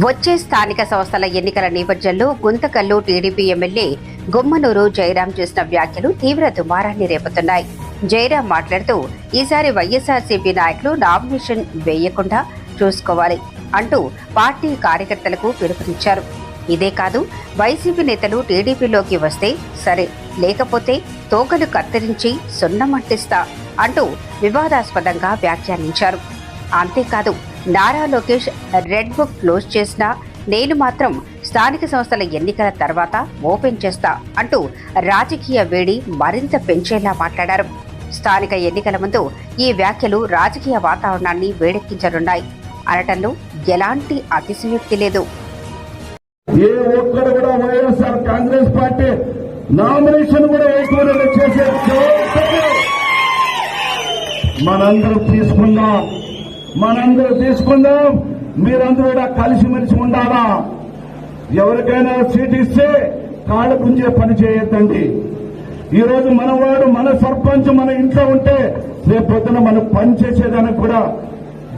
వచ్చే స్థానిక సంస్థల ఎన్నికల నేపథ్యంలో గుంతకల్లు టీడీపీ ఎమ్మెల్యే గుమ్మనూరు జయరాం చేసిన వ్యాఖ్యలు తీవ్ర దుమారాన్ని రేపుతున్నాయి. జయరాం మాట్లాడుతూ ఈసారి వైఎస్ఆర్సీపీ నాయకులు నామినేషన్ వేయకుండా చూసుకోవాలి అంటూ పార్టీ కార్యకర్తలకు పిలుపునిచ్చారు. ఇదే కాదు వైసీపీ నేతలు టీడీపీలోకి వస్తే సరే లేకపోతే తోకలు కత్తిరించి సున్నమంటిస్తా అంటూ వివాదాస్పదంగా వ్యాఖ్యానించారు. అంతేకాదు Nara Lokesh red book close చేసినా నేను మాత్రం స్థానిక సంస్థల ఎన్నికల తర్వాత ఓపెన్ చేస్తా అంటూ రాజకీయ వేడి మరింత పెంచేలా మాట్లాడారు. స్థానిక ఎన్నికల ముందు ఈ వ్యాఖ్యలు రాజకీయ వాతావరణాన్ని వేడెక్కించనున్నాయి. అనటంలో ఎలాంటి అతిశయోక్తి లేదు. ఏ ఒక్కరు కూడా వైఎస్ఆర్ కాంగ్రెస్ పార్టీ నామినేషన్ కూడా చేసే మనందరూ మనందరూ తీసుకుందాం. మీరందరూ కూడా కలిసిమెలిసి ఉండాలా? ఎవరికైనా సీట్ ఇస్తే కాళ్ళు గుంజే పని చేయొద్దండి. ఈరోజు మనవాడు మన సర్పంచ్ మన ఇంట్లో ఉంటే రేపు పొద్దున మనం పని చేసేదానికి కూడా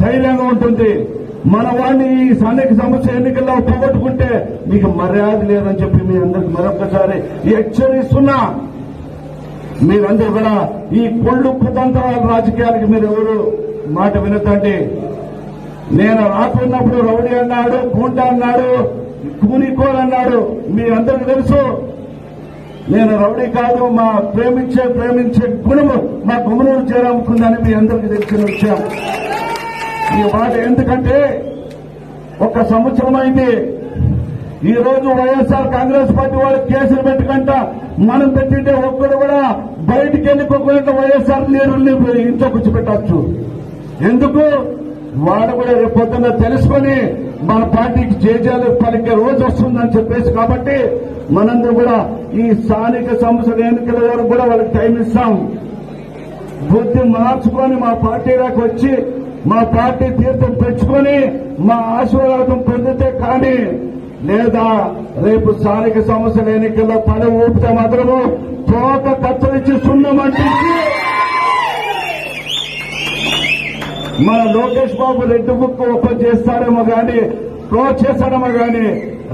ధైర్యంగా ఉంటుంది. మన వాడిని ఈ స్థానిక సమస్య ఎన్నికల్లో పోగొట్టుకుంటే మీకు మర్యాద లేదని చెప్పి మీ అందరికి మరొకసారి హెచ్చరిస్తున్నా. మీరందరూ కూడా ఈ కొళ్ళు కుతంత్రాల రాజకీయాలకి మీరు ఎవరు మాట వినతండి నేను రాకున్నప్పుడు రౌడీ అన్నాడు గుంట అన్నాడు కూనికోలు అన్నాడు మీ అందరికి తెలుసు. నేను రౌడీ కాదు మా ప్రేమించే ప్రేమించే గుణము మా గుమనూరు చేరాముకుందని మీ అందరికి తెలిసిన విషయం. ఈ మాట ఎందుకంటే ఒక సంవత్సరం అయింది ఈ రోజు వైఎస్ఆర్ కాంగ్రెస్ పార్టీ వాళ్ళు కేసులు పెట్టుకుంట మనం పెట్టింటే ఒక్కడు కూడా బయటికి వెళ్ళిపోకుండా వైఎస్ఆర్ లీడర్ని ఇంట్లో కూర్చోబెట్టచ్చు. ఎందుకు? వాడు కూడా రేపు పొద్దున్న తెలుసుకొని మన పార్టీకి చేజాలు పలికే రోజు వస్తుందని చెప్పేసి కాబట్టి మనందరూ కూడా ఈ స్థానిక సంస్థల ఎన్నికల వరకు కూడా వాళ్ళకి టైం ఇస్తాం. బుద్ధి మార్చుకొని మా పార్టీలోకి వచ్చి మా పార్టీ తీర్థం పెంచుకొని మా ఆశీర్వాదం పొందితే కానీ లేదా రేపు స్థానిక సంస్థల ఎన్నికల్లో పని ఊపితే మాత్రము తోక సున్నం అంటించి మన Lokesh Babu red book open చేస్తారేమో కానీ క్లోజ్ చేస్తాడేమో గాని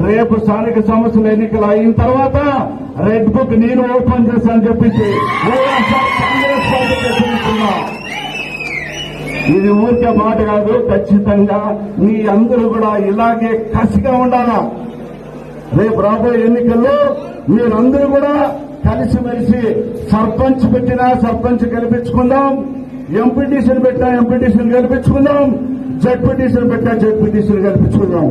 రేపు స్థానిక సంస్థల ఎన్నికలు అయిన తర్వాత రెడ్ బుక్ నేను ఓపెన్ చేస్తానని చెప్పించి ఇది ఊరికే మాట కాదు ఖచ్చితంగా మీ అందరూ కూడా ఇలాగే కసిగా ఉండాలా? రేపు రాబోయే ఎన్నికల్లో మీరందరూ కూడా కలిసిమెలిసి సర్పంచ్ పెట్టినా సర్పంచ్ కల్పించుకుందాం ఎంపీటీసీని పెట్టినా ఎంపీటీసీని కల్పించుకుందాం జడ్పీటీసీని పెట్టినా జడ్పీటీసీని కల్పించుకుందాం